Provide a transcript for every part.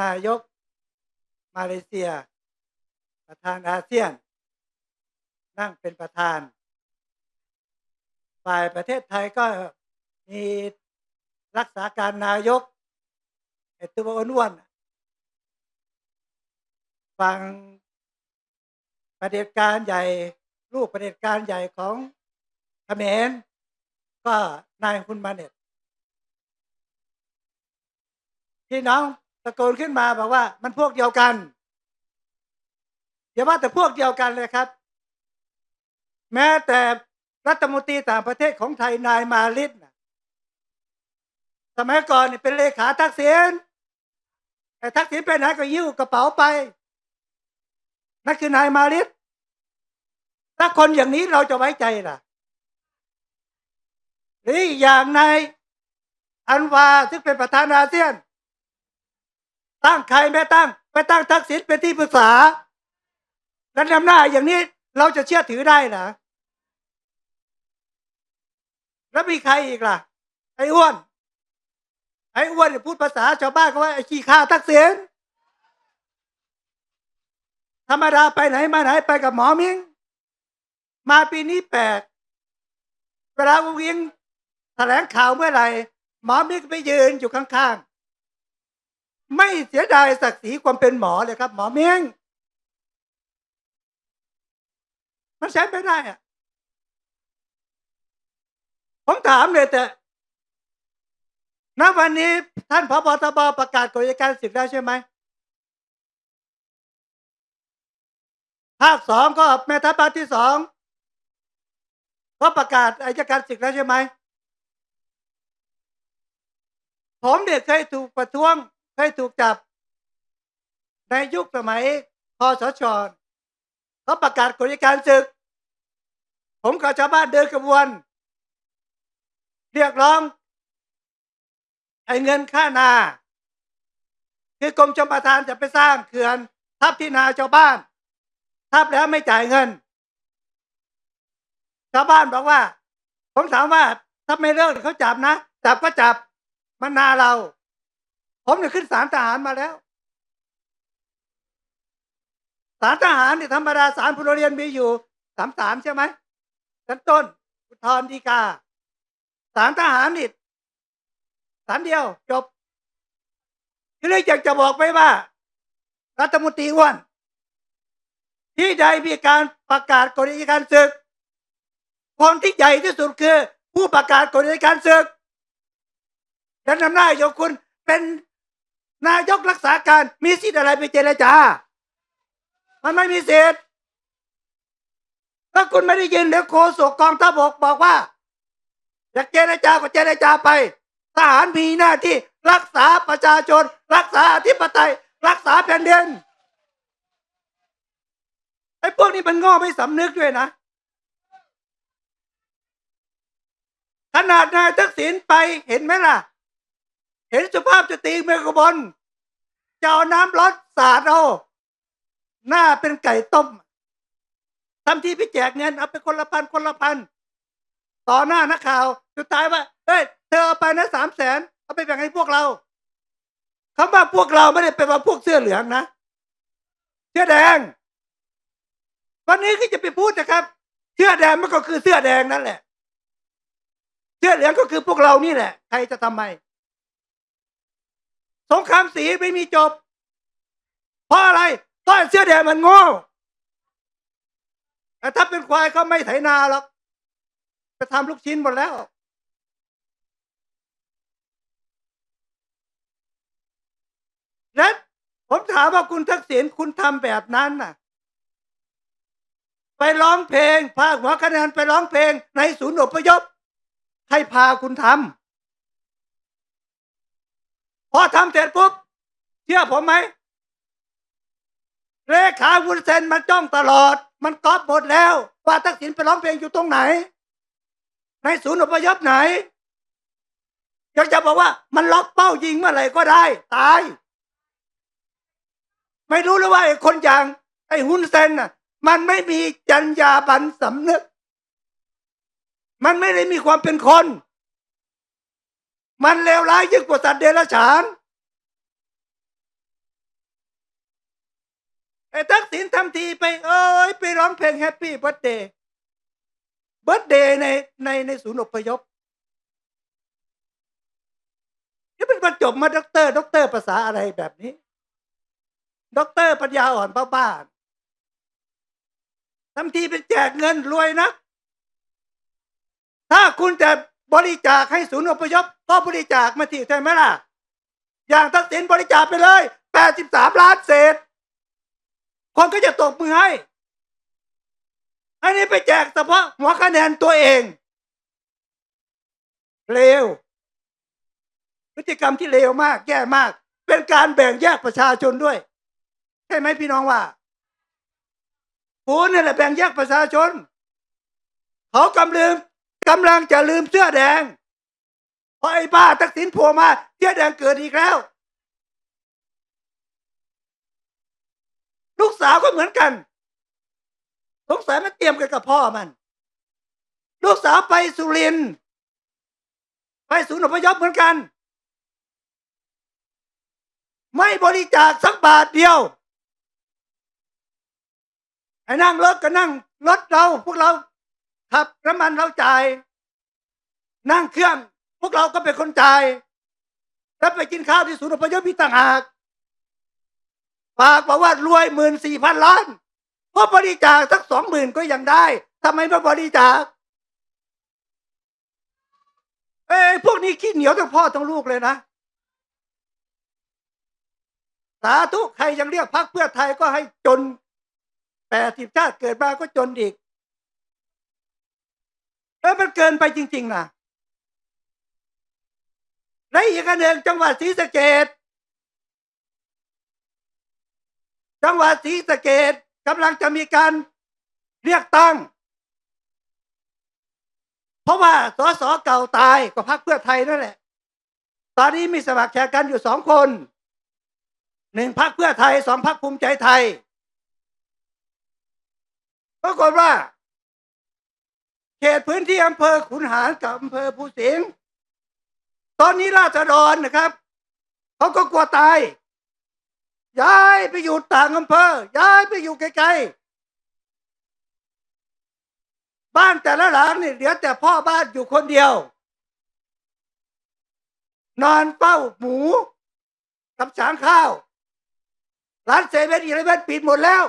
นายกมาเลเซีย ประธานอาเซียน นั่งเป็นประธาน ฝ่ายประเทศไทยก็มีรักษาการนายกไอตัวอ้วนๆฝั่งประเด็จการใหญ่ลูกประเด็จการใหญ่ของเขมรก็นายคุณมาเน็ตพี่น้อง ตะโกนขึ้นมาบอกว่า มันพวกเดียวกันอย่าว่าแต่พวกเดียวกันเลยครับ แม้แต่รัฐมนตรีต่างประเทศของไทยนายมาลิศสมัยก่อนเป็นเลขาทักษิณแต่ทักษิณไปไหนก็ยิ้วกระเป๋าไปนั่นคือนายมาลิศถ้าคนอย่างนี้เราจะไว้ใจล่ะ หรืออีกอย่างนายอันวาซึ่งเป็นประธานอาเซียน ตั้งใครไม่ตั้งไปตั้งทักษิณเป็นที่ปรึกษาแล้วนำหน้าอย่างนี้เราจะเชื่อถือได้เหรอแล้วมีใครอีกล่ะ ไอ้อ้วน ไอ้อ้วนพูดภาษาชาวบ้านก็ว่าไอ้ขี้ข้าทักษิณธรรมดาไปไหนมาไหนไปกับหมอมิง มาปีนี้แปลกเวลาอุ้งอิงแถลงข่าวเมื่อไหร่ หมอมิงไปยืนอยู่ข้างๆ ไม่เสียดายศักดิ์ศรีความเป็นหมอเลยครับ หมอเมิงมันใช้ไม่ได้อะผมถามเลยแต่ณวันนี้ท่านพบทบประกาศกฎอัยการศึกแล้ใช่ไหมภาคสองก็แม่ทัพภาคที่สองก็ประกาศอัยการศึกแล้วใช่ไหมผมเนี่ยเคยถูกประท้วง เคยถูกจับ ในยุคสมัยคอสชเขาประกาศกฎการศึก ผมกับชาวบ้านเดินกระบวน เรียกร้อง ไอ้เงินค่านา คือกรมชมประทานจะไปสร้างเขื่อน ทับที่นาชาวบ้าน ทับแล้วไม่จ่ายเงิน ชาวบ้านบอกว่า ผมถามว่าถ้าไม่เลิกเขาจับนะ จับก็จับ มันนาเรา ผมเนี่ยขึ้นศาลทหารมาแล้วศาลทหารเนี่ยธรรมดาศาลพลเรือนมีอยู่สามศาลใช่ไหมชั้นต้นอุทธรณ์ฎีกาศาลทหารนี่ศาลเดียว จบที่เลยอยากจะบอกไปว่า รัฐมนตรีอ้วนที่ใดมีการประกาศกฎอัยการศึกคนที่ใหญ่ที่สุดคือ ผู้ประกาศกฎอัยการศึกและนำหน้าโยคุณเป็น นายกรักษาการมีสิทธิ์อะไรไปเจรจา มันไม่มีสิทธิ์ถ้าคุณไม่ได้ยินเดี๋ยวโฆษกกองทัพบกบอกว่าอยากเจรจาก็เจรจาไป ทหารมีหน้าที่รักษาประชาชน รักษาอธิปไตย รักษาแผ่นดินไอ้พวกนี้มันง้อไม่สำนึกด้วยนะขนาดนายทักษิณไปเห็นไหมล่ะ เห็นสุภาพสตรีเมืองกบลจะเอาน้ำร้อนสาดเอาหน้าเป็นไก่ต้มทำที่พี่แจกเงินเอาไปคนละพันคนละพันต่อหน้านักข่าวสุดท้ายว่าเฮ้ยเธอเอาไปนะสามแสนเอาไปแบ่งให้พวกเราคำว่าพวกเราไม่ได้เป็นว่าพวกเสื้อเหลืองนะเสื้อแดง วันนี้ก็จะไปพูดนะครับ เสื้อแดงมันก็คือเสื้อแดงนั่นแหละ เสื้อเหลืองก็คือพวกเรานี่แหละ ใครจะทำไม สงครามสีไม่มีจบ เพราะอะไรเพราะเสื้อแดงมันโง่แต่ถ้าเป็นควายเขาไม่ไถนาหรอกไปทำลูกชิ้นหมดแล้วและผมถามว่าคุณทักษิณคุณทำแบบนั้นน่ะ ไปร้องเพลงพาหัวคะแนนไปร้องเพลงในศูนย์อพยพใครพาคุณทำ พอทำเสร็จปุ๊บเชื่อผมไหมเลขาวุ้นเซนมันจ้องตลอด มันก๊อปหมดแล้ว ว่าทักษิณไปร้องเพลงอยู่ตรงไหน ในศูนย์อพยพไหนอยากจะบอกว่ามันล็อกเป้ายิงเมื่อไหร่ก็ได้ ตาย ไม่รู้เลยว่าไอ้คนอย่าง ไอ้ฮุนเซนน่ะ มันไม่มีจรรยาบรรณสำนึก มันไม่ได้มีความเป็นคน มันเลวร้ายยิ่งกว่าสัตว์เดรัจฉานไอ้ทักษิณทำทีไปเอ้ยไปร้องเพลงแฮปปี้เบิร์ดเดย์เบิร์ดเดย์ในในในศูนย์อพยพนี่เป็นบรรจบมาด็อกเตอร์ด็อกเตอร์ภาษาอะไรแบบนี้ด็อกเตอร์ปัญญาอ่อนบ้าๆทำทีเป็นแจกเงินรวยนะ ถ้าคุณจะ บริจาคให้ศูนย์อพยพก็บริจาคมาที่ใช่ไหมล่ะ อย่างทักษิณบริจาคไปเลยแปดสิบสามล้านเศษ คนก็จะตบมือให้ อันนี้ไปแจกเฉพาะหัวคะแนนตัวเอง เลวพฤติกรรมที่เลวมาก แย่มาก เป็นการแบ่งแยกประชาชนด้วย ใช่ไหมพี่น้องว่าคุณนี่แหละแบ่งแยกประชาชน เขากำลืม กำลังจะลืมเสื้อแดงเพราะไอ้บ้าทักษิณโผล่มาเสื้อแดงเกิดอีกแล้ว ลูกสาวก็เหมือนกันสงสัยมันเตรียมกันกับพ่อมัน ลูกสาวไปสุรินไปศูนย์อพยพเหมือนกัน ไม่บริจาคสักบาทเดียวไอ้นั่งรถก็นั่งรถเราพวกเรา ขับน้ำมันเราจ่ายนั่งเครื่อง พวกเราก็เป็นคนจ่ายแล้วไปกินข้าวที่ศูนย์อพยพพี่ต่างหากฝากบอกว่ารวยหมื่นสี่พันล้านเพราะบริจาคสักสองหมื่นก็ยังได้ทำไมไม่บริจาคเอ้พวกนี้ขี้เหนียวทั้งพ่อทั้งลูกเลยนะสาธุใครยังเรียกพรรคเพื่อไทยก็ให้จนแปดสิบชาติเกิดมาก็จนอีก เออมันเกินไปจริง ๆนะและอีกอันหนึ่งจังหวัดศรีสะเกดจังหวัดศรีสะเกดกำลังจะมีการเรียกตั้ง เพราะว่าสสเก่าตายก็พักเพื่อไทยนั่นแหละ ตอนนี้มีสมัครแข่งกันอยู่สองคนหนึ่งพักเพื่อไทยสองพักภูมิใจไทยปรากฏว่า เขตพื้นที่อำเภอขุนหารกับอำเภอภูสิงห์ตอนนี้ราษฎรนะครับเขาก็กลัวตาย ย้ายไปอยู่ต่างอำเภอ ย้ายไปอยู่ไกลๆบ้านแต่ละหลังนี่เหลือแต่พ่อบ้านอยู่คนเดียว นอนเฝ้าหมูกับสางข้าว ร้านเซเว่นอีเลเว่นปิดหมดแล้ว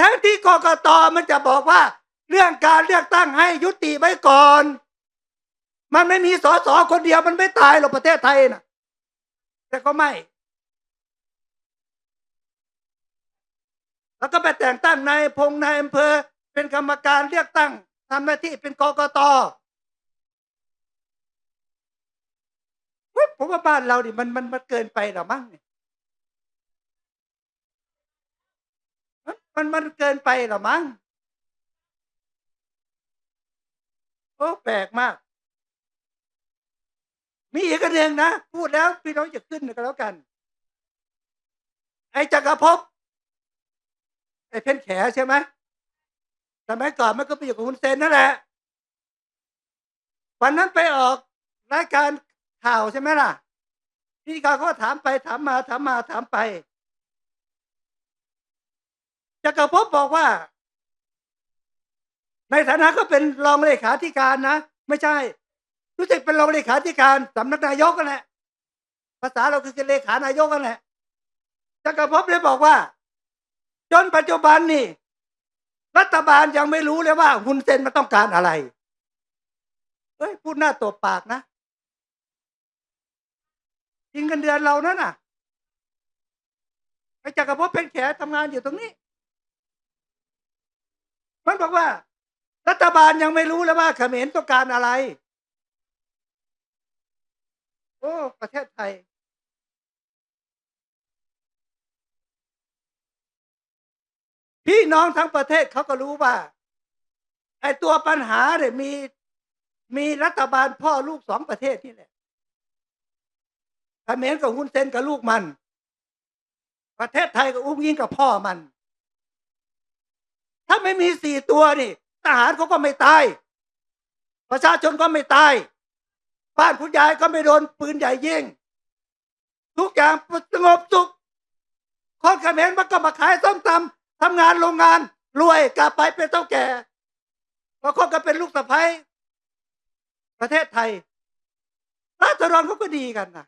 ทั้งที่กกตมันจะบอกว่า เรื่องการเลือกตั้งให้ยุติไว้ก่อน มันไม่มีสสคนเดียวมันไม่ตายหรอกประเทศไทยนะแต่ก็ไม่ แล้วก็ไปแต่งตั้งนายพงนายอำเภอ เป็นกรรมการเลือกตั้งทำหน้าที่เป็นกกตผมว่าบ้านเราดิมันมันมันเกินไปหรอมั้งเนี่ย มันมันเกินไปหรอมั้งโอ้แปลกมาก มีอีกอันหนึ่งนะ พูดแล้วพี่น้องจะขึ้นก็แล้วกัน ไอ้จักรภพไอ้เพนแขใช่ไหมสมัยก่อนมันก็ไปอยู่กับคุณเซนนั่นแหละ วันนั้นไปออกรายการข่าวใช่ไหมล่ะพิธีกรเขาถามไปถามมาถามมาถามไป จักรภพบอกว่า ในฐานะก็เป็นรองเลขาธิการนะ ไม่ใช่ รู้สึกเป็นรองเลขาธิการสำนักนายกกันแหละภาษาเราคือเลขานายกกันแหละจักรภพเลยบอกว่า จนปัจจุบันนี่ รัฐบาลยังไม่รู้เลยว่าฮุนเซนมันต้องการอะไรเฮ้ยพูดหน้าตบปากนะจริงกันเดือนเรานั่นน่ะไอ้จักรภพเป็นแขทำงานอยู่ตรงนี้ มันบอกว่า รัฐบาลยังไม่รู้เลยว่าเขมรต้องการอะไร โอ้ ประเทศไทย พี่น้องทั้งประเทศเขาก็รู้ว่า ไอ้ตัวปัญหาเนี่ยมีมีรัฐบาลพ่อลูกสองประเทศนี่แหละเขมรกับฮุนเซนกับลูกมัน ประเทศไทยกับอุ้งยิงกับพ่อมัน ไม่มีสี่ตัวนี่ทหารเขาก็ไม่ตาย ประชาชนก็ไม่ตาย บ้านคุณยายก็ไม่โดนปืนใหญ่ยิงทุกอย่างสงบสุขคนเขมรมันก็มาขายส้มตำทำงานโรงงาน รวยกลับไปเป็นเจ้าแก่บางคนก็เป็นลูกสะใภ้ประเทศไทยราษฎรเขาก็ดีกันนะ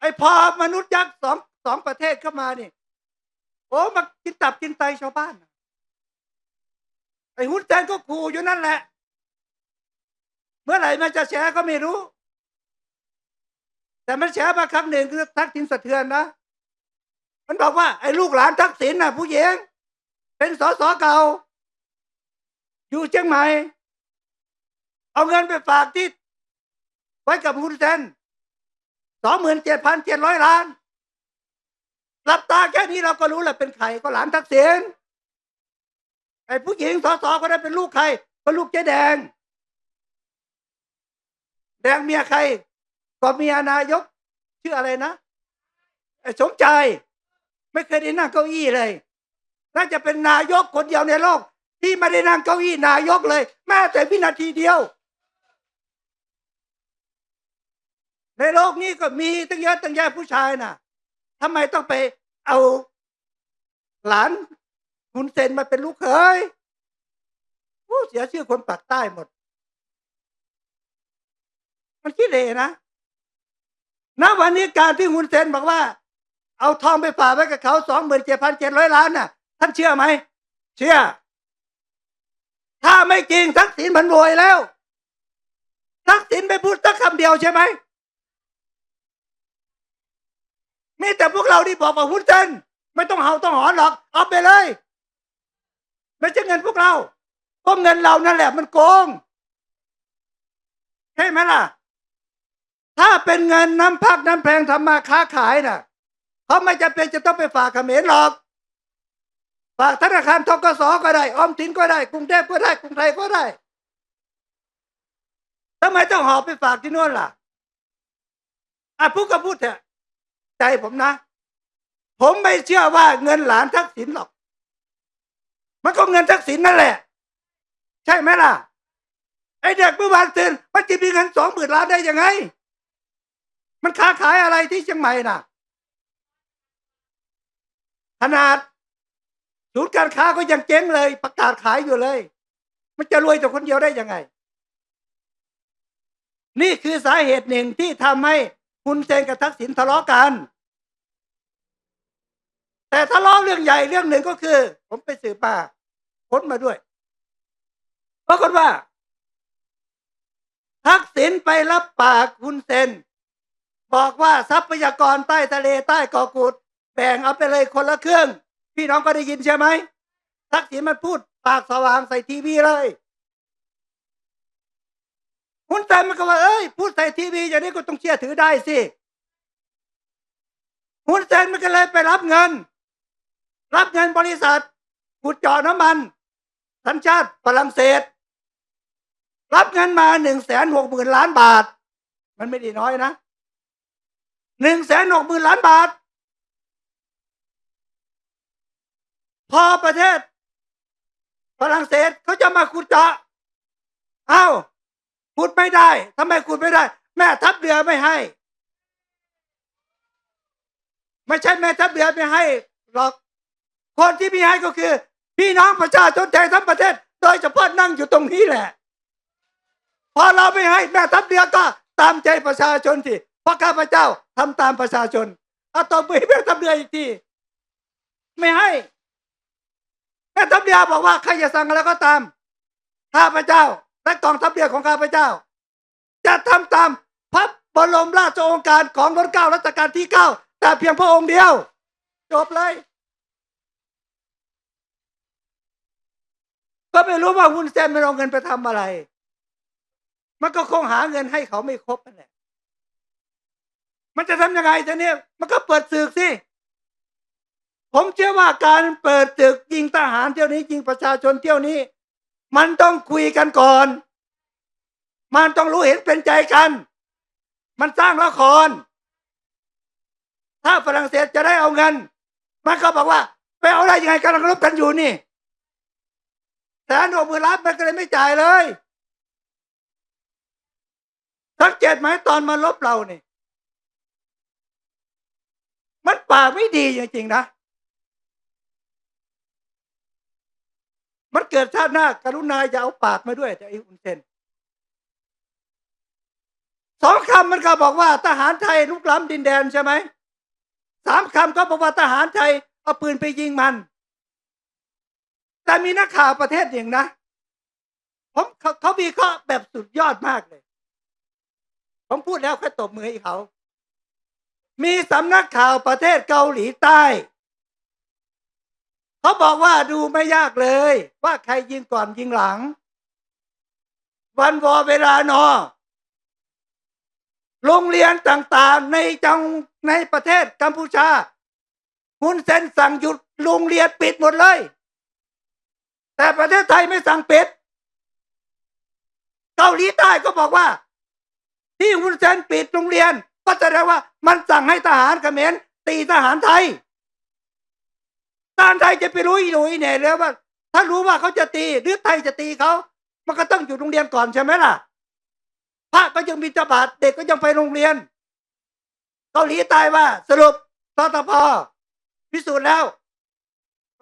ไอ้พอมนุษย์ยักษ์สองสองประเทศเข้ามานี่ โอ้มากินตับกินไตชาวบ้าน ไอ้ฮุนแซนก็ขู่อยู่นั่นแหละ เมื่อไหร่มันจะแฉก็ไม่รู้ แต่มันแฉมาครั้งหนึ่งคือทักษิณสะเทือนนะ มันบอกว่าไอ้ลูกหลานทักษิณน่ะ ผู้หญิงเป็นสสเก่า อยู่เชียงใหม่ เอาเงินไปฝากที่ ไว้กับฮุนเซนสองหมื่นเจ็ดพันเจ็ดร้อยล้าน หลับตาแค่นี้เราก็รู้แหละเป็นใครก็หลานทักษิณไอ้ผู้หญิงสสก็ได้เป็นลูกใครก็ลูกเจ๊แดง แดงเมียใคร ก็เมียนายก ชื่ออะไรนะไอ้สมใจ ไม่เคยได้นั่งเก้าอี้เลย น่าจะเป็นนายกคนเดียวในโลก ที่ไม่ได้นั่งเก้าอี้นายกเลย แม้แต่วินาทีเดียว ในโลกนี้ก็มีตั้งเยอะตั้งแยะผู้ชายน่ะทำไมต้องไป เอาหลานคุณเซนมาเป็นลูกเขยผู้เสียชื่อคนปากใต้หมด มันคิดเลยนะณวันนี้การที่ฮุนเซนบอกว่า เอาทองไปฝากไว้กับเขาสองหมื่นเจ็ดพันเจ็ดร้อยล้านน่ะ ท่านเชื่อไหม เชื่อ ถ้าไม่จริงทักษิณมันรวยแล้วทักษิณไปพูดสักคำเดียวใช่ไหม มีแต่พวกเราที่บอกว่าฮุนเซนไม่ต้องเห่าต้องหอนหรอก เอาไปเลย ไม่ใช่เงินพวกเราเพราะเงินเรานั่นแหละมันโกงใช่ไหมล่ะ ถ้าเป็นเงินน้ำพักน้ำแพงทำมาค้าขายน่ะเขาไม่จำเป็นจะต้องไปฝากเขมรหรอกฝากธนาคารทกสก็ได้ ออมสินก็ได้ กรุงเทพก็ได้ กรุงไทยก็ได้ทำไมต้องหอบไปฝากที่โน่นล่ะอะพูดก็พูดเถอะ ใจผมนะ ผมไม่เชื่อว่าเงินหลานทักษิณหรอก มันก็เงินทักษิณนั่นแหละ ใช่ไหมล่ะ ไอเด็กเมื่อวานตื่นมันจะมีเงินสองหมื่นล้านได้ยังไง มันค้าขายอะไรที่เชียงใหม่น่ะ ขนาดศูนย์การค้าก็ยังเจ๊งเลย ประกาศขายอยู่เลย มันจะรวยแต่คนเดียวได้ยังไง นี่คือสาเหตุหนึ่งที่ทำให้ คุณเซนกับทักษิณทะเลาะกัน แต่ทะเลาะเรื่องใหญ่เรื่องหนึ่งก็คือ ผมไปสืบมาค้นมาด้วยปรากฏว่า ทักษิณไปรับปากคุณเซน บอกว่าทรัพยากรใต้ทะเลใต้เกาะกูดแบ่งเอาไปเลยคนละเครื่อง พี่น้องก็ได้ยินใช่ไหมทักษิณมันพูดปากสว่างใส่ทีวีเลย คุณเซนมันก็ว่าเอ้ยพูดใส่ทีวีอย่างนี้ก็ต้องเชื่อถือได้สิคุณเซนมันก็เลยไปรับเงิน รับเงินบริษัทขุดเจาะน้ำมัน สัญชาติฝรั่งเศส รับเงินมาหนึ่งแสนหกหมื่นล้านบาท มันไม่ได้น้อยนะหนึ่งแสนหกหมื่นล้านบาท พอประเทศฝรั่งเศสเขาจะมาขุดเจาะอ้าว ขุดไม่ได้ทำไมขุดไม่ได้ แม่ทัพเรือไม่ให้ ไม่ใช่แม่ทัพเรือไม่ให้หรอก คนที่ม่ให้ก็คือ พี่น้องประชาชนไทยทั้งประเทศ โดยเฉพาะนั่งอยู่ตรงนี้แหละ พอเราไม่ให้แม่ทัพเรือก็ตามใจประชาชนสิเพราะข้าพเจ้าทำตามประชาชนเอาต่อไปแม่ทัพเรืออีกทีไม่ให้แม่ทัพเรือบอกว่าใครจะสั่งอะไรก็ตามข้าพเจ้า และกองทัพเรือของข้าพเจ้า จะทำตามพระบรมราชโองการของรัชกาลรัชกาลที่เก้าแต่เพียงพระองค์เดียว จบเลย ก็ไม่รู้ว่าวุ้นเส้นมันเอาเงินไปทำอะไร มันก็คงหาเงินให้เขาไม่ครบนั่นแหละมันจะทำยังไงจะเนี่ยมันก็เปิดศึกสิผมเชื่อว่าการเปิดศึกยิงทหารเที่ยวนี้ยิงประชาชนเที่ยวนี้ มันต้องคุยกันก่อน มันต้องรู้เห็นเป็นใจกัน มันสร้างละคร ถ้าฝรั่งเศสจะได้เอาเงิน มันก็บอกว่า ไปเอาได้ยังไงกำลังรบกันอยู่นี่แสนหกหมื่นล้านมันก็เลยไม่จ่ายเลยสังเกตไหมตอนมาลบเราเนี่ยมันปากไม่ดีจริงๆนะ มันเกิดชาติหน้ากรุณาอย่าเอาปากมาด้วยแต่ไอ้อุนเซนสองคำมันก็บอกว่าทหารไทยลุกล้ำดินแดนใช่ไหมสามคำก็บอกว่าทหารไทยเอาปืนไปยิงมัน แต่มีนักข่าวประเทศหนึ่งนะผมเขาเขามีข้อแบบสุดยอดมากเลย ผมพูดแล้วแค่ตบมือให้เขา มีสำนักข่าวประเทศเกาหลีใต้ เขาบอกว่าดูไม่ยากเลย ว่าใครยิงก่อนยิงหลัง วันวอเวลานอโรงเรียนต่างๆในจังในประเทศกัมพูชาฮุนเซนสั่งหยุดโรงเรียนปิดหมดเลย แต่ประเทศไทยไม่สั่งปิดเกาหลีใต้ก็บอกว่า ที่ฮุนเซนปิดโรงเรียน ก็แสดงว่ามันสั่งให้ทหารเขมรตีทหารไทย ทหารไทยจะไปรู้อีหนุ่ยเนี่ยแล้วว่า ถ้ารู้ว่าเขาจะตี หรือไทยจะตีเขามันก็ต้องอยู่โรงเรียนก่อนใช่ไหมล่ะ พระก็ยังมีจบาทเด็กก็ยังไปโรงเรียนเกาหลีใต้ว่า สรุปทตพพิสูจน์แล้ว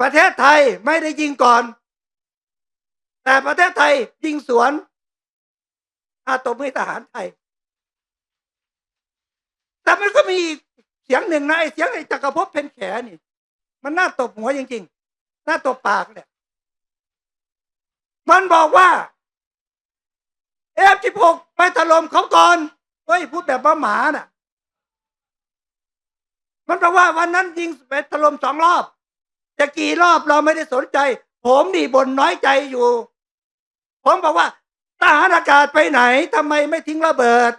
ประเทศไทยไม่ได้ยิงก่อน แต่ประเทศไทยยิงสวนอาตบให้ทหารไทย แต่มันก็มีเสียงหนึ่งนะไอ้เสียงไอ้จักรภพเพนแขนี่ มันน่าตบหัวจริงๆ น่าตบปากเนี่ย มันบอกว่าเอฟสิบหกไปถล่มเขาก่อน เฮ้ย พูดแบบบ้าหมาน่ะ มันบอกว่าวันนั้นยิงไปถล่มสองรอบ จะกี่รอบเราไม่ได้สนใจ ผมนี่บ่นน้อยใจอยู่ ผมบอกว่าทหารอากาศไปไหนทำไมไม่ทิ้งระเบิด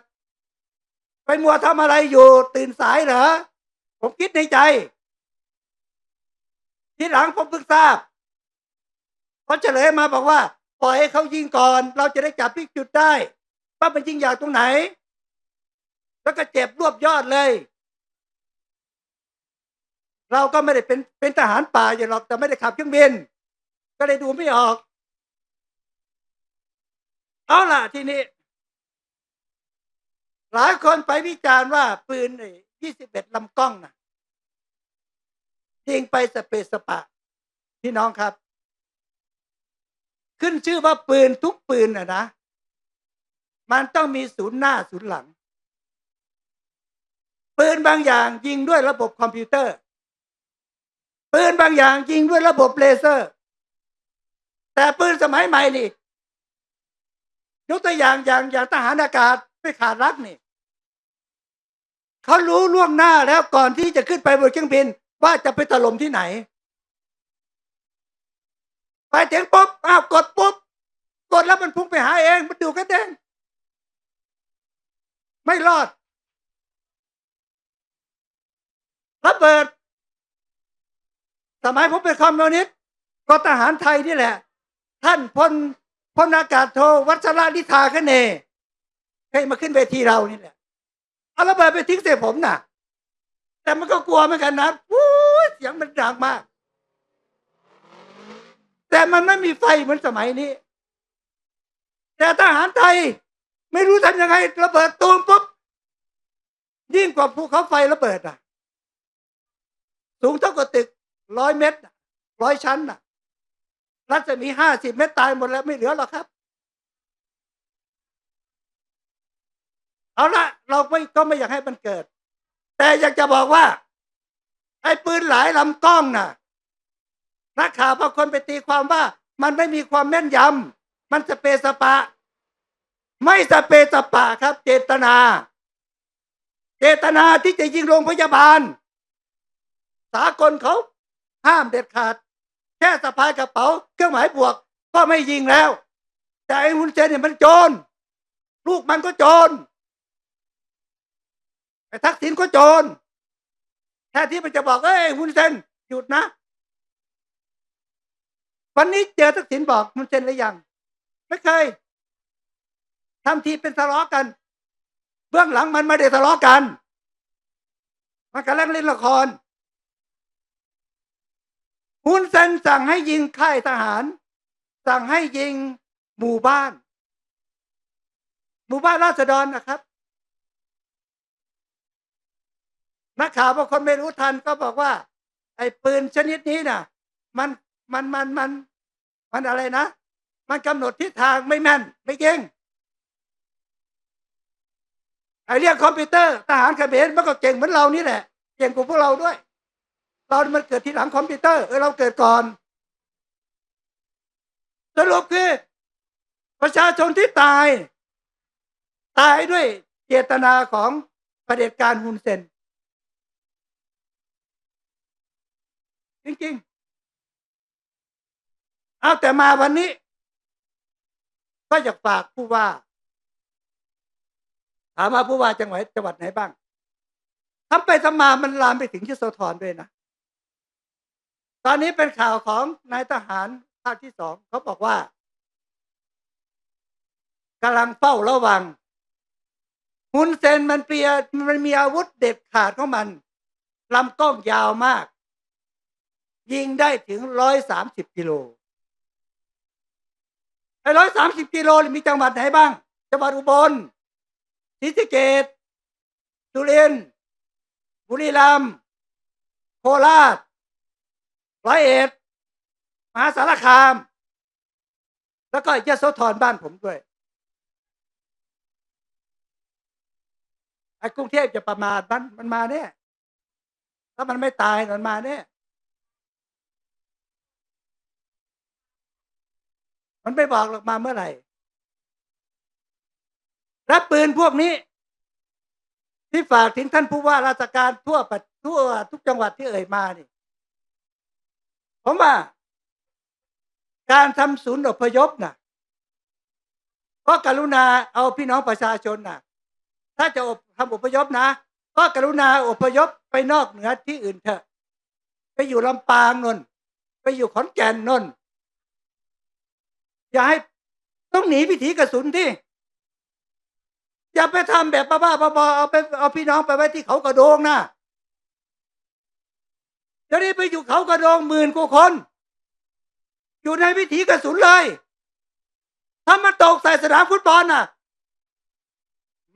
ไปมัวทำอะไรอยู่ ตื่นสายเหรอ ผมคิดในใจ ทีหลังผมเพิ่งทราบเขาเฉลยมาบอกว่า ปล่อยให้เขายิงก่อน เราจะได้จับพิกจุดได้ว่ามันยิงอย่างตรงไหน แล้วก็เจ็บรวบยอดเลย เราก็ไม่ได้เป็นเป็นทหารป่าอย่างหรอกแต่ไม่ได้ขับเครื่องบิน ก็เลยดูไม่ออก เอาล่ะทีนี้ หลายคนไปวิจารณ์ว่าปืนยี่สิบเอ็ดลำกล้องนะ ยิงไปสเปซสปะ พี่น้องครับ ขึ้นชื่อว่าปืนทุกปืนนะนะ มันต้องมีศูนย์หน้าศูนย์หลัง ปืนบางอย่างยิงด้วยระบบคอมพิวเตอร์ ปืนบางอย่างยิงด้วยระบบเลเซอร์ แต่ปืนสมัยใหม่นี่ยกตัวอย่างอย่างอย่างทหารอากาศไม่ขาดรักนี่เขารู้ล่วงหน้าแล้วก่อนที่จะขึ้นไปบนเครื่องบิน ว่าจะไปถล่มที่ไหน ไปถึงปุ๊บอ้าวกดปุ๊บ กดแล้วมันพุ่งไปหาเอง มันดูกันเองไม่รอดระเบิดสมัยผมเป็นคอมมิวนิสต์ก็ทหารไทยนี่แหละ ท่านพลพลอากาศโทวัชระนิธาคเนเคยมาขึ้นเวทีเรานี่แหละเอาระเบิดไปทิ้งใส่ผมน่ะ แต่มันก็กลัวเหมือนกันนะวู้เสียงมันดังมาก แต่มันไม่มีไฟเหมือนสมัยนี้ แต่ทหารไทยไม่รู้ทำยังไงระเบิดตูมปุ๊บยิ่งกว่าภูเขาไฟระเบิดอะ สูงเท่ากับตึกร้อยเมตรร้อยชั้นน่ะ รัศมีห้าสิบเมตรตายหมดแล้วไม่เหลือหรอกครับ เอาละเราไม่ก็ไม่อยากให้มันเกิด แต่อยากจะบอกว่า ไอ้ปืนหลายลำกล้องน่ะนักข่าวบางคนไปตีความว่า มันไม่มีความแม่นยำมันสเปสปะ ไม่สเปสปะครับ เจตนา เจตนาที่จะยิงโรงพยาบาล สากลเขาห้ามเด็ดขาด แค่สะพายกระเป๋า เครื่องหมายบวก ก็ไม่ยิงแล้ว แต่ไอ้ฮุนเซนเนี่ยมันโจรลูกมันก็โจร ไอ้ทักษิณก็โจรแท้ที่มันจะบอกเอ้ยฮุนเซนหยุดนะ วันนี้เจอทักษิณบอกฮุนเซนหรือยัง ไม่เคยทำทีเป็นทะเลาะกัน เบื้องหลังมันไม่ได้ทะเลาะกัน มันกำลังเล่นละครฮุนเซนสั่งให้ยิงค่ายทหาร สั่งให้ยิงหมู่บ้าน หมู่บ้านราษฎรนะครับ นักข่าวบางคนไม่รู้ทันก็บอกว่า ไอ้ปืนชนิดนี้น่ะ มันมันมันมัน มันอะไรนะ มันกำหนดทิศทางไม่แม่น ไม่เก่งไอ้เรื่องคอมพิวเตอร์ทหารเขมรมันก็เก่งเหมือนเรานี่แหละเก่งกว่าพวกเราด้วย เรามันเกิดทีหลังคอมพิวเตอร์เออเราเกิดก่อนสรุปคือประชาชนที่ตาย ตายด้วยเจตนาของประเผด็จการฮุนเซน จริงๆ เอาแต่มาวันนี้ ก็อยากฝากผู้ว่า ถามว่าผู้ว่าจังหวัดจังหวัดไหนบ้างทำไปทำมามันลามไปถึงที่โสธรด้วยนะ ตอนนี้เป็นข่าวของนายทหารภาคที่สองเขาบอกว่ากำลังเฝ้าระวังฮุนเซนมันเปียมันมีอาวุธเด็ดขาดของมันลำกล้องยาวมาก ยิงได้ถึงร้อยสามสิบกิโลไอ้ร้อยสามสิบกิโลมีจังหวัดไหนบ้าง จังหวัดอุบลศรีสะเกษสุรินทร์บุรีรัมย์โคราชร้อยเอ็ดมหาสารคาม แล้วก็ยะโสธรบ้านผมด้วยไอ้กรุงเทพจะประมาทมันมันมาเนี่ยถ้ามันไม่ตายมันมาเนี่ย มันไม่บอกหรอกมาเมื่อไหร่และปืนพวกนี้ ที่ฝากถึงท่านผู้ว่าราชการทั่วประทั่วทุกจังหวัดที่เอ่ยมานี่ผมว่า การทำศูนย์อพยพน่ะก็กรุณาเอาพี่น้องประชาชนน่ะ ถ้าจะอบทำอพยพนะก็กรุณาอพยพไปนอกเหนือที่อื่นเถอะ ไปอยู่ลำปางนนไปอยู่ขอนแก่นนน อย่าให้ต้องหนีพิถีกระสุนที่อย่าไปทำแบบบ้าๆบอๆเอาไปเอาพี่น้องไปไว้ที่เขากระโดงนะเดี๋ยวนี้ไปอยู่เขากระโดงหมื่นกว่าคน อยู่ในวิถีกระสุนเลย ถ้ามันตกใส่สนามฟุตบอลน่ะ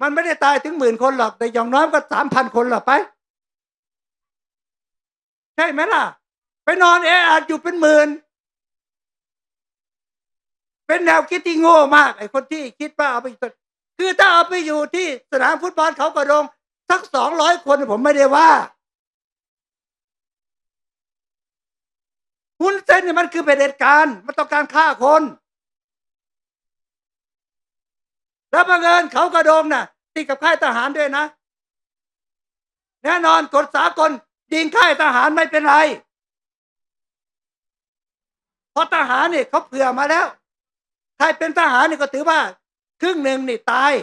มันไม่ได้ตายถึงหมื่นคนหรอก แต่อย่างน้อยก็สามพันคนหรอกไป ใช่ไหมล่ะ ไปนอนแออัดอยู่เป็นหมื่น เป็นแนวคิดที่โง่มากไอ้คนที่คิดว่าเอาไปคือถ้าเอาไปอยู่ที่สนามฟุตบอลเขากระโดงสักสองร้อยคนผมไม่ได้ว่าหุ้นเส้นเนี่ยมันคือเผด็จการมันต้องการฆ่าคน แล้วบังเอิญเขากระโดงน่ะติดกับค่ายทหารด้วยนะ แน่นอนกฎสากลยิงค่ายทหารไม่เป็นไร เพราะทหารเนี่ยเขาเผื่อมาแล้ว ใครเป็นทหารนี่ก็ถือว่า ครึ่งหนึ่งนี่ตาย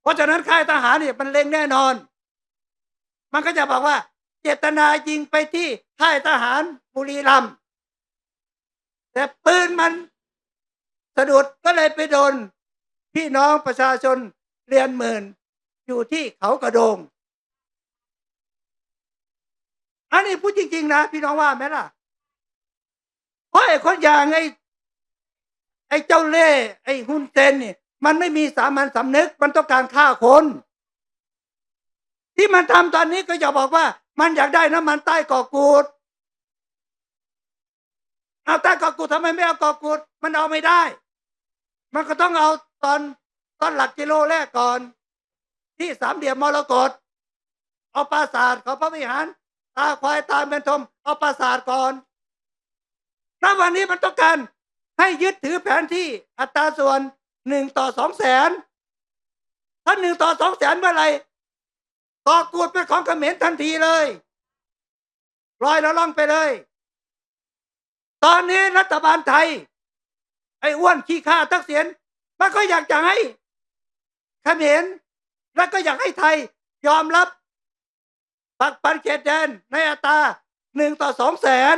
เพราะฉะนั้นค่ายทหารเนี่ยมันเล็งแน่นอน มันก็จะบอกว่า เจตนายิงไปที่ค่ายทหารบุรีรัมย์แต่ปืนมันสะดุดก็เลยไปโดน พี่น้องประชาชนเรียนหมื่นอยู่ที่เขากระโดง อันนี้พูดจริง ๆ นะ พี่น้องว่าไหมล่ะ เพราะไอ้คนอย่างไอ้ไอ้เจ้าเล่ไอ้ฮุนเซนเนี่ยมันไม่มีสามัญสำนึก มันต้องการฆ่าคน ที่มันทำตอนนี้ก็จะบอกว่า มันอยากได้น้ำมันใต้กาะกูดเอาใต้กาะกูดทำไมไม่เอากาะกูด มันเอาไม่ได้ มันก็ต้องเอาตอนตอนหลักกิโลแรกก่อน ที่สามเหลี่ยมมรกตเอาปราสาทของพระวิหาร ตาควายตาเป็นทมเอาปราสาทก่อน ณวันนี้มันต้องการให้ยึดถือแผนที่อัตราส่วนหนึ่งต่อสองแสนถ้าหนึ่งต่อสองแสนเมื่อไหร่ก่อกูดเป็นของเขมรทันทีเลยลอยแล้วล่องไปเลย ตอนนี้รัฐบาลไทย ไอ้อ้วนขี้ข้าทักเสียนมันก็อยากจะให้เขมรแล้วก็อยากให้ไทยยอมรับปักปันเขตแดนในอัตราหนึ่งต่อสองแสน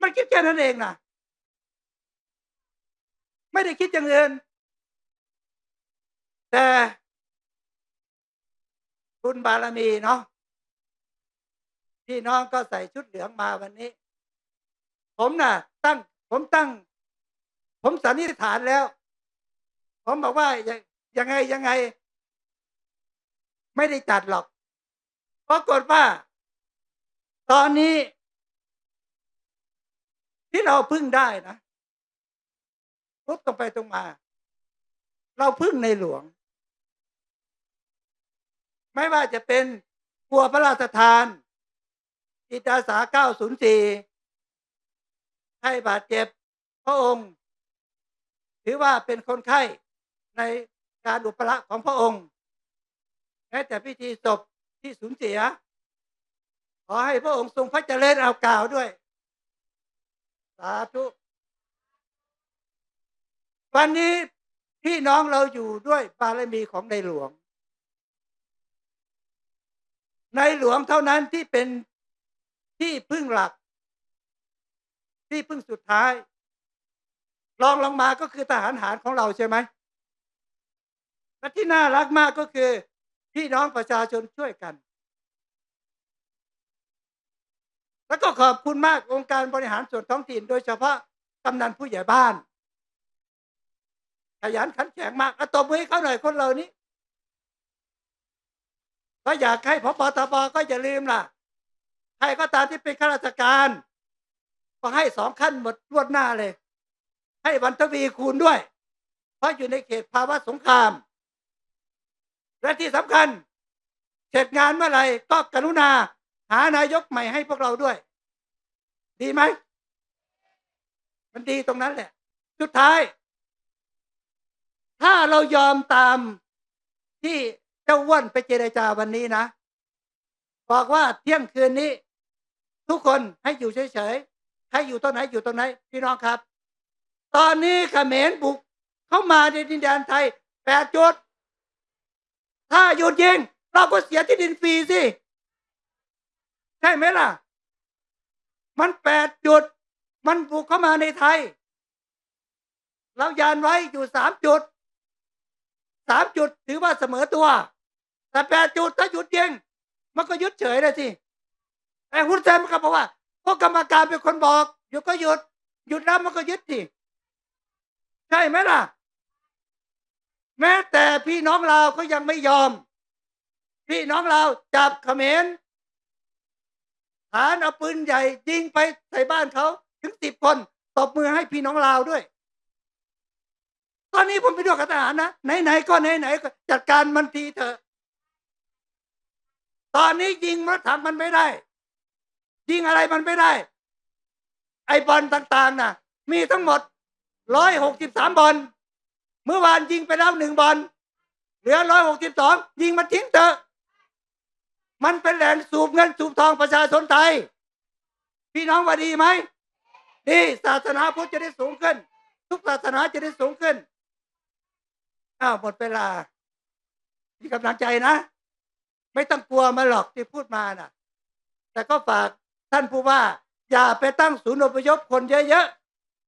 มันคิดแค่นั้นเองนะไม่ได้คิดอย่างอื่นแต่คุณบารมีเนาะพี่น้องก็ใส่ชุดเหลืองมาวันนี้ ผมน่ะ ตั้ง ผมตั้ง ผมสันนิษฐานแล้ว ผมบอกว่าอย่ายังไงยังไง ไม่ได้จัดหรอกปรากฏว่า ตอนนี้ ที่เราพึ่งได้นะพุบตรงไปตรงมา เราพึ่งในหลวง ไม่ว่าจะเป็นครัวพระราชทานจิตอาสา 904 ให้บาดเจ็บพระองค์ ถือว่าเป็นคนไข้ในการอุปละของพระองค์แม้แต่พิธีศพที่สูญเสีย ขอให้พระองค์ทรงพระเจริญเอากล่าวด้วย สาธุ วันนี้พี่น้องเราอยู่ด้วยบารมีของในหลวง ในหลวงเท่านั้นที่เป็นที่พึ่งหลัก ที่พึ่งสุดท้ายรองลงมาก็คือทหารหารของเราใช่ไหมและที่น่ารักมากก็คือ พี่น้องประชาชนช่วยกัน แล้วก็ขอบคุณมากองค์การบริหารส่วนท้องถิ่น โดยเฉพาะกำนันผู้ใหญ่บ้าน ขยันขันแข็งมากอตบมือให้เขาหน่อยคนเหล่านี้ก็อยากให้พบตบก็อย่าลืมล่ะ ใครก็ตามที่เป็นข้าราชการ ก็ให้สองขั้นหมดรวดหน้าเลย ให้วันทวีคูณด้วย เพราะอยู่ในเขตภาวะสงคราม และที่สำคัญ เสร็จงานเมื่อไหร่ก็กรุณาหานายกใหม่ให้พวกเราด้วย ดีไหม มันดีตรงนั้นแหละ สุดท้าย ถ้าเรายอมตามที่เจ้าอ้นไปเจรจาวันนี้นะ บอกว่าเที่ยงคืนนี้ ทุกคนให้อยู่เฉยๆใครอยู่ตรงไหนอยู่ตรงไหน พี่น้องครับ ตอนนี้เขมรบุกเข้ามาในดินแดนไทยแปดจุด ถ้าหยุดยิง เราก็เสียที่ดินฟรีสิ ใช่ไหมล่ะ มันแปดจุด มันบุกเข้ามาในไทย เรายานไว้อยู่สามจุดสามจุดถือว่าเสมอตัว แต่แปดจุดถ้าหยุดยิงมันก็หยุดเฉยเลยสิไอ้ฮุนเซนมันก็บอกว่าพวกกรรมการเป็นคนบอกหยุดก็หยุด หยุดแล้วมันก็ยึดสิใช่ไหมล่ะ แม้แต่พี่น้องเราก็ยังไม่ยอม พี่น้องเราจับเขมรานเอาปืนใหญ่ยิงไปใส่บ้านเขาถึงสิบคนตบมือให้พี่น้องลาวด้วย ตอนนี้ผมไปด้วยกับทหารนะไหนๆก็ไหนๆจัดการมันทีเถอะตอนนี้ยิงรถถังมันไม่ได้ ยิงอะไรมันไม่ได้ ไอบอลต่างๆน่ะมีทั้งหมดร้อยหกสิบสามบอลเมื่อวานยิงไปแล้วหนึ่งบอลเหลือร้อยหกสิบสองยิงมันทิ้งเถอะ มันเป็นแหล่งสูบเงินสูบทองประชาชนไทย พี่น้องว่าดีไหมดีศาสนาพุทธจะได้สูงขึ้น ทุกศาสนาจะได้สูงขึ้นอ้าวหมดเวลามีกำลังใจนะ ไม่ต้องกลัวมาหรอกที่พูดมาน่ะ แต่ก็ฝากท่านผู้ว่า อย่าไปตั้งศูนย์อพยพคนเยอะ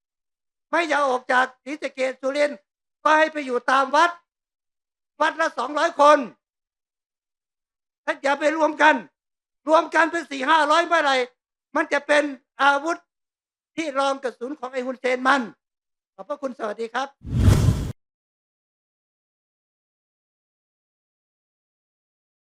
ๆ ไม่อย่าออกจากศรีสะเกษสุรินทร์ก็ให้ไปอยู่ตามวัด วัดละสองร้อยคน ถ้าอย่าไปรวมกัน รวมกันเป็นสี่ห้าร้อยเมื่อไรมันจะเป็นอาวุธที่รองกระสุนของไอ้ฮุนเซนมัน ขอบพระคุณสวัสดีครับ